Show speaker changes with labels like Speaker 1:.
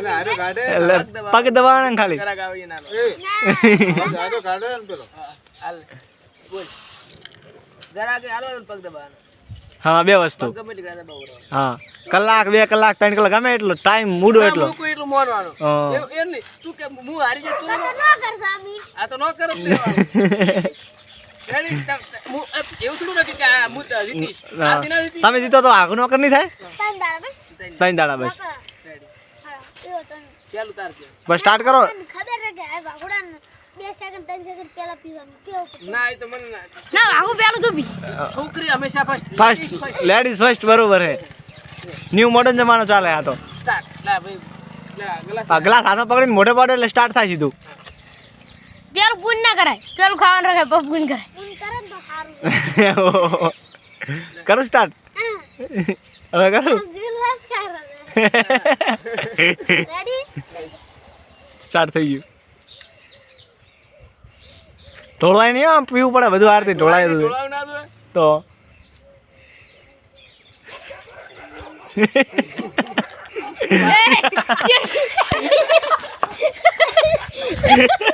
Speaker 1: એટલે
Speaker 2: પગ દબાવવાના ખાલી
Speaker 3: હા,
Speaker 2: બે વસ્તુ. હા કલાક બે કલાક ત્રણ કલાક ગમે એટલો ટાઈમ મૂડો એટલો
Speaker 3: મૂકું એટલું મોનવાનું
Speaker 2: હા.
Speaker 3: એવું એમ નહીં તું કે હું હારી જાય આ તો ન કરો જ રેડી હું એવું થોડું નથી કે આ હું જીતીશ
Speaker 2: હા.
Speaker 3: હારતી ના જીતી
Speaker 2: તમે જીતો તો આગળ નોકર નહીં થાય
Speaker 3: ત્રણ.
Speaker 2: દાડા બસ બસ સ્ટાર્ટ કરો.
Speaker 4: ખબર કે આ બે સેકન્ડ ત્રણ સેકન્ડ પહેલા પીવાનું. કેવું પડે?
Speaker 3: ના એ તો મને ના.
Speaker 4: ના ભાગો પેલું
Speaker 3: છોકરી હંમેશા ફર્સ્ટ
Speaker 2: ફર્સ્ટ લેડીઝ ફર્સ્ટ બરોબર હે. ન્યૂ મોડર્ન જમાનો ચાલે આ તો.
Speaker 3: સ્ટાર્ટ લા ભાઈ ગ્લાસ
Speaker 2: હાથમાં પકડીને મોઢે પાડે એટલે સ્ટાર્ટ થાય સીધું.
Speaker 4: પેલું પૂન ના કરાય. પેલું ખાવાનું રાખે પૂન કરાય. પૂન કરે તો સારું
Speaker 2: કરું સ્ટાર્ટ હવે કરું. સ્ટાર્ટ થઈ ગયું. ઢોળવાય નહીં આમ પીવું પડે બધું આરતી ઢોળાય બધું.
Speaker 3: તો Yeah.
Speaker 2: તો.